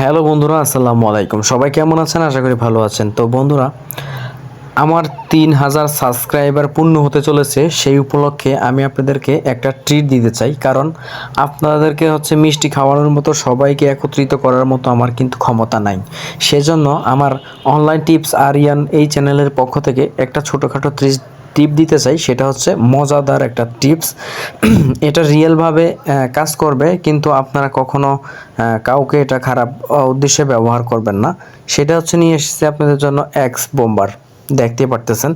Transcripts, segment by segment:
Hello বন্ধুরা, আসসালামু আলাইকুম। সবাই কেমন আছেন? আশা করি ভালো আছেন। তো বন্ধুরা, আমার তিন হাজার সাবস্ক্রাইবার পূর্ণ হতে চলেছে। সেই উপলক্ষে আমি আপনাদেরকে একটা ট্রিট দিতে চাই। কারণ আপনাদেরকে হচ্ছে মিষ্টি খাওয়ানোর মতো, সবাইকে একত্রিত করার মতো আমার কিন্তু ক্ষমতা নাই। সেজন্য আমার অনলাইন টিপস আরিয়ান এই চ্যানেলের পক্ষ থেকে একটা ছোটোখাটো ত্রিশ টিপ দিতে চাই, সেটা হচ্ছে মজাদার একটা টিপস এটা রিয়েলভাবে কাজ করবে, কিন্তু আপনারা কখনো কাউকে এটা খারাপ উদ্দেশ্যে ব্যবহার করবেন না। সেটা হচ্ছে নিয়ে এসেছে আপনাদের জন্য এক্স বোম্বার দেখতে পারতেছেন।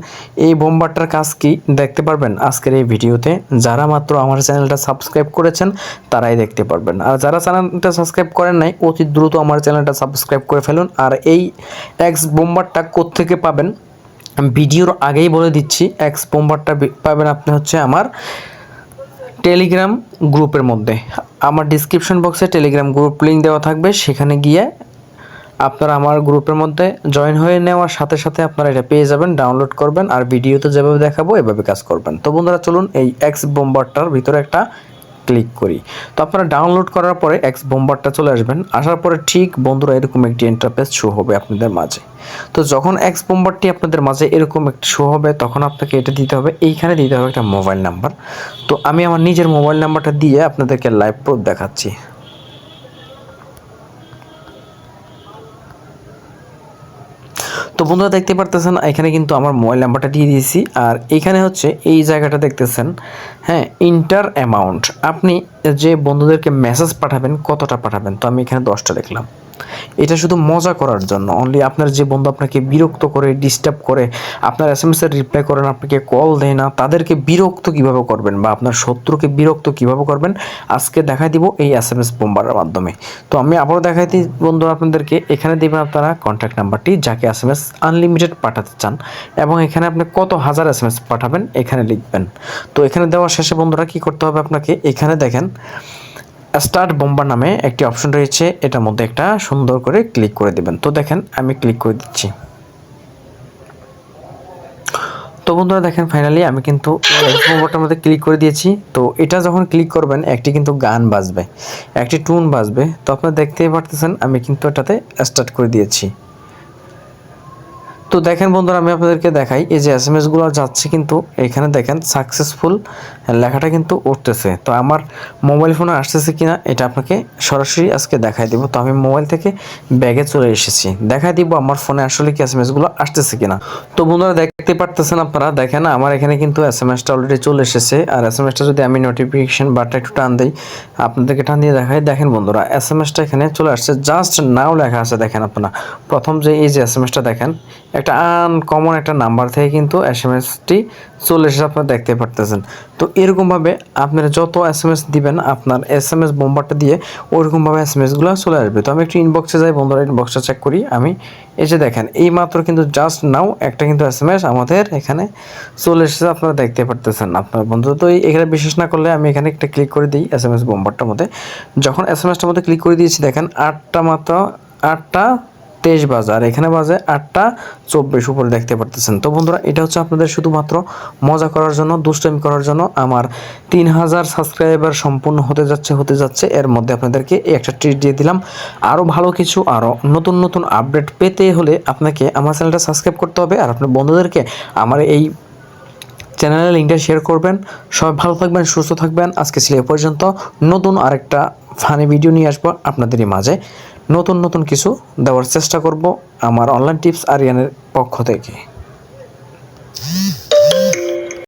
এই বোম্বারটার কাজ কি? দেখতে পারবেন আজকের এই ভিডিওতে। যারা মাত্র আমার চ্যানেলটা সাবস্ক্রাইব করেছেন, তারাই দেখতে পারবেন। আর যারা চ্যানেলটা সাবস্ক্রাইব করেন নাই, অতি দ্রুত আমার চ্যানেলটা সাবস্ক্রাইব করে ফেলুন। আর এই এক্স বোম্বারটা কোত্থেকে পাবেন? ভিডিওর আগেই বলে দিচ্ছি এক্স বোম্বারটা পাবেন আপনি হচ্ছে আমার টেলিগ্রাম গ্রুপের মধ্যে। আমার ডিসক্রিপশন বক্সে টেলিগ্রাম গ্রুপ লিঙ্ক দেওয়া থাকবে, সেখানে গিয়ে আপনারা আমার গ্রুপের মধ্যে জয়েন হয়ে নেওয়ার সাথে সাথে আপনারা এটা পেয়ে যাবেন ডাউনলোড করবেন, আর ভিডিওতে যেভাবে দেখাবো এভাবে কাজ করবেন। তো বন্ধুরা, চলুন এই এক্স বোম্বারটার ভিতরে একটা ক্লিক করি। তো আপনারা ডাউনলোড করার পরে এক্স বোম্বারটা চলে আসবেন। আসার পরে ঠিক বন্ধুরা এরকম একটি ইন্টারফেস শো হবে আপনাদের মাঝে। তো যখন এক্স বোম্বারটি আপনাদের মাঝে এরকম একটি শো হবে, তখন আপনাকে এটা দিতে হবে। এইখানে দিতে হবে একটা মোবাইল নাম্বার তো আমি আমার নিজের মোবাইল নাম্বারটা দিয়ে আপনাদেরকে লাইভ প্রুফ দেখাচ্ছি। তো বন্ধুরা দেখতে পারতেছেন, এখানে কিন্তু আমার মোবাইল নাম্বারটা দিয়ে দিয়েছি। আর এখানে হচ্ছে এই জায়গাটা দেখতেছেন হ্যাঁ ইন্টার অ্যামাউন্ট আপনি যে বন্ধুদেরকে মেসেজ পাঠাবেন, কতটা পাঠাবেন? তো আমি এখানে দশটা দেখলাম। এটা শুধু মজা করার জন্য অনলি আপনার যে বন্ধু আপনাকে বিরক্ত করে ডিস্টার্ব করে, আপনার এস এম এর রিপ্লাই করেন, আপনাকে কল দেয় না, তাদেরকে বিরক্ত কীভাবে করবেন বা আপনার শত্রুকে বিরক্ত কীভাবে করবেন, আজকে দেখাই দিব এই এস এম এস বোম্বারের মাধ্যমে। তো আমি আবারও দেখাই দিই বন্ধু আপনাদেরকে, এখানে দেবেন আপনারা কন্ট্যাক্ট নাম্বারটি, যাকে এস এম এস আনলিমিটেড পাঠাতে চান, এবং এখানে আপনি কত হাজার এস এম এস পাঠাবেন, এখানে লিখবেন। তো এখানে দেওয়ার শেষে বন্ধুরা কি করতে হবে আপনাকে, এখানে দেখেন স্টার্ট বোম্বার নামে একটি অপশন রয়েছে। এটার মধ্যে একটা সুন্দর করে ক্লিক করে দেবেন। তো দেখেন, আমি ক্লিক করে দিচ্ছি। তো বন্ধুরা দেখেন ফাইনালি আমি কিন্তু বোম্বারটার মধ্যে ক্লিক করে দিয়েছি। তো এটা যখন ক্লিক করবেন, একটি কিন্তু গান বাজবে, একটি টুন বাজবে। তো আপনারা দেখতেই পারতেছেন, আমি কিন্তু এটাতে স্টার্ট করে দিয়েছি। তো দেখেন বন্ধুরা, আমি আপনাদেরকে দেখাই। এই যে এস এম এসগুলো যাচ্ছে কিন্তু এখানে দেখেন সাকসেসফুল লেখাটা কিন্তু উঠতেছে। তো আমার মোবাইল ফোনে আসতেছে কিনা, এটা আপনাকে সরাসরি আজকে দেখাই দিব। তো আমি মোবাইল থেকে ব্যাগে চলে এসেছি। দেখাই দিব আমার ফোনে আসলে কি এস এম এসগুলো আসতেছে কিনা। তো বন্ধুরা, দেখতে পারতেছেন আপনারা, দেখেন আমার এখানে কিন্তু এস এম এসটা অলরেডি চলে এসেছে। আর এস এম এসটা যদি আমি নোটিফিকেশন বারটা একটু টান দিই, আপনাদেরকে টান দিয়ে দেখাই। দেখেন বন্ধুরা এস এম এসটা এখানে চলে আসছে। জাস্ট নাও লেখা আছে, দেখেন আপনারা। প্রথম যে এই যে এস এম এসটা দেখেন একটা আনকমন একটা নাম্বার থেকে কিন্তু এস এম এসটি চলে এসেছে আপনারা দেখতে পারতেছেন। তো এরকমভাবে আপনারা যত এস এম এস দিবেন, আপনার এস এম এস বোম্বারটা দিয়ে ওরকমভাবে এস এম এসগুলো চলে আসবে। তো আমি একটু ইনবক্সে যাই, বন্ধুরা ইনবক্সটা চেক করি আমি। এই যে দেখেন, এই মাত্র কিন্তু জাস্ট নাও একটা কিন্তু এস এম এস আমাদের এখানে চলে এসেছে, আপনারা দেখতে পারতেছেন। আপনার বন্ধু তো এখানে বিশেষ না করলে আমি এখানে একটা ক্লিক করে দিই এস এম এস বোম্বারটার মধ্যে। যখন এস এম এসটার মধ্যে ক্লিক করে দিয়েছি, দেখেন, আটটা মাত্র, আটটা তেইশ বাজে, আর এখানে বাজে আটটা চব্বিশ উপরে দেখতে পারতেছেন। তো বন্ধুরা, এটা হচ্ছে আপনাদের শুধুমাত্র মজা করার জন্য, দুষ্টামি করার জন্য আমার তিন হাজার সাবস্ক্রাইবার সম্পূর্ণ হতে যাচ্ছে হতে যাচ্ছে। এর মধ্যে আপনাদেরকে একটা ট্রিট দিয়ে দিলাম। আরও ভালো কিছু আরও নতুন নতুন আপডেট পেতে হলে আপনাকে আমার চ্যানেলটা সাবস্ক্রাইব করতে হবে, আর আপনার বন্ধুদেরকে আমার এই চ্যানেলের লিঙ্কটা শেয়ার করবেন। সবাই ভালো থাকবেন, সুস্থ থাকবেন। আজকে ছিল এ পর্যন্ত নতুন আরেকটা ফানি ভিডিও নিয়ে আসব আপনাদেরই মাঝে। নতুন নতুন কিছু দেওয়ার চেষ্টা করব আমার অনলাইন টিপস আরিয়ানের পক্ষ থেকে।